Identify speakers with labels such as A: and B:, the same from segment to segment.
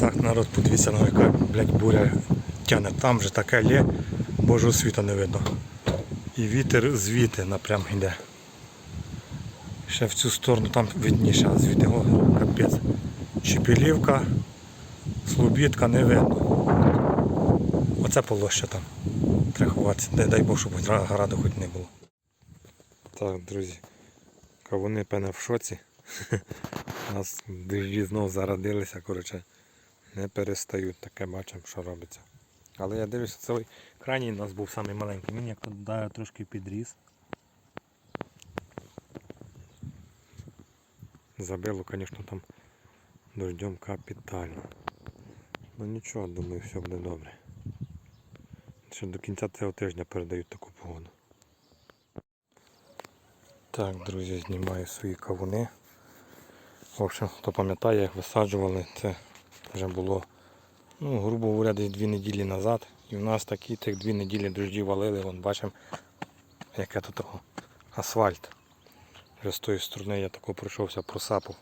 A: Так, народ, подивіться, на яка, блядь, буря тяне. Там же таке лє, божого світа не видно. І вітер звідти напрям йде. Ще в цю сторону там видніше, а звідти о, капець. Чепілівка, слобідка не видно. Оце полоща там. Треба ховатися. Не дай Бог, щоб граду хоч не було. Так, друзі. Кавуни певне в шоці. У нас дожді знов зародилися, коротше, не перестають, таке бачимо, що робиться. Але я дивлюся, цей крайній у нас був самий маленький. Він як дає трошки підріс. Забило, звісно, там дождем капітально. Ну нічого, думаю, все буде добре. Ще до кінця цього тижня передають таку погоду. Так, друзі, знімаю свої кавуни. В общем, хто пам'ятає, як висаджували, це вже було, ну, грубо говоря, десь дві неділі назад. І в нас такі тих дві неділі дожді валили, вон бачимо, яке тут асфальт. Вже з тої сторони я тако пройшовся, просапав.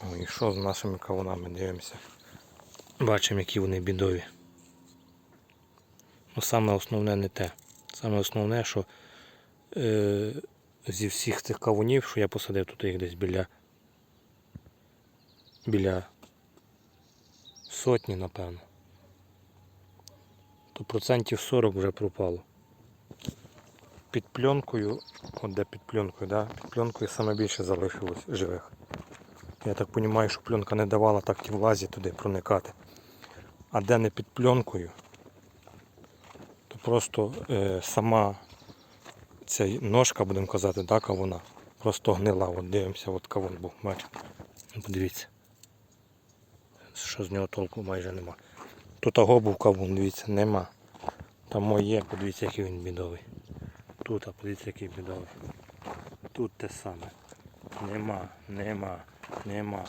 A: О, і що з нашими кавунами дивимося. Бачимо, які вони бідові. Ну, саме основне не те. Саме основне, що е, зі всіх цих кавунів, що я посадив, тут їх десь біля біля сотні, напевно. То процентів 40 вже пропало. Під пленкою, от де під пленкою, да? під пленкою саме більше залишилось живих. Я так розумію, що пленка не давала так ті влазі туди проникати. А де не під пленкою, то просто е, сама ця ножка, будемо казати, да, кавуна, просто гнила. От дивимося, от кавун був, бачите. Подивіться. Що з нього толку майже нема. Тут того кавун, дивіться, нема. Там моє, подивіться, який він бідовий. Тут, а подивіться, який бідовий. Тут те саме. Нема, нема, нема.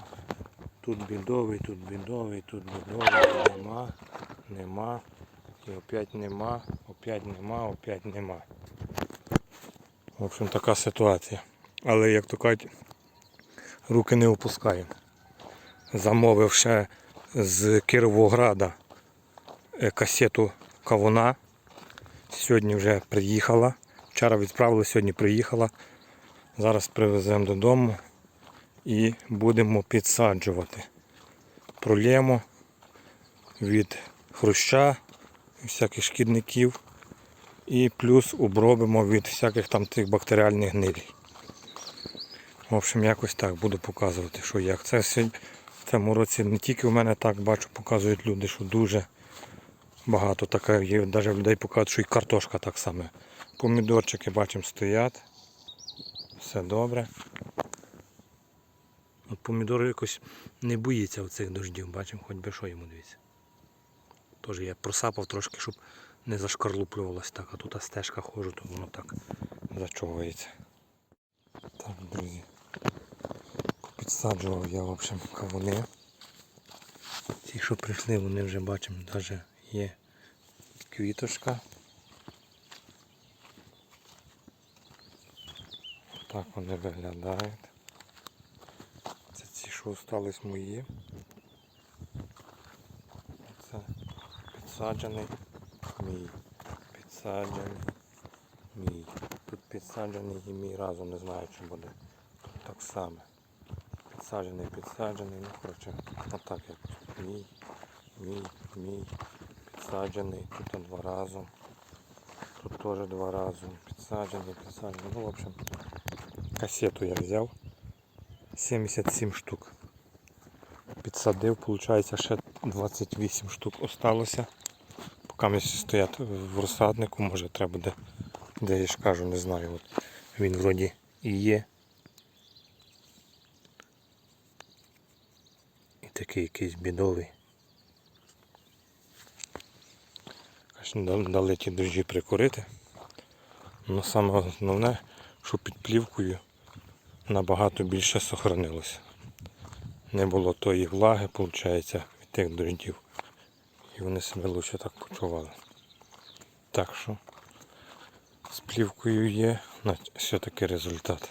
A: Тут бідовий, тут бідовий, тут бідовий, нема, нема. І опять нема, опять нема, опять нема. В общем, така ситуація. Але як то кажуть, руки не опускаємо. Замовив ще з Кіровограда е, касету кавуна. Сьогодні вже приїхала. Вчора відправили, сьогодні приїхала. Зараз привеземо додому і будемо підсаджувати. Пролємо від хруща, всяких шкідників і плюс обробимо від всяких там тих бактеріальних гнилій. В общем, якось так буду показувати, що як. Це сьогодні- цьому році не тільки у мене так бачу, показують люди, що дуже багато таке є. Навіть людей показують, що і картошка так само. Помідорчики бачимо стоять. Все добре. От помідор якось не боїться оцих дождів, бачимо, хоч би що йому дивіться. Тож я просапав трошки, щоб не зашкарлуплювалось так, а тут стежка ходжу, то воно так зачовується. Так, друзі. Підсаджував я, в общем, кавуни. Ті, що прийшли, вони вже бачимо, навіть є квіточка. Так вони виглядають. Це ці, що остались мої. Це підсаджений мій. Підсаджений мій. Тут підсаджений і мій разом не знаю, чи буде. Тут так само. Підсаджений, підсаджений. Ну, коротше, отак як. Мій, мій, мій. Підсаджений. Тут два разом. Тут теж два рази. Підсаджений, підсаджений. Ну, в общем, касету я взяв. 77 штук. Підсадив, виходить, ще 28 штук осталося. Поки ми стоять в розсаднику, може треба буде, де кажу, не знаю. От він вроді і є. Такий якийсь бідовий. Дали ті дощі прикурити. Але саме основне, що під плівкою набагато більше сохранилося. Не було тої влаги, виходить, від тих дождів. І вони себе лучше так почували. Так що з плівкою є все-таки результат.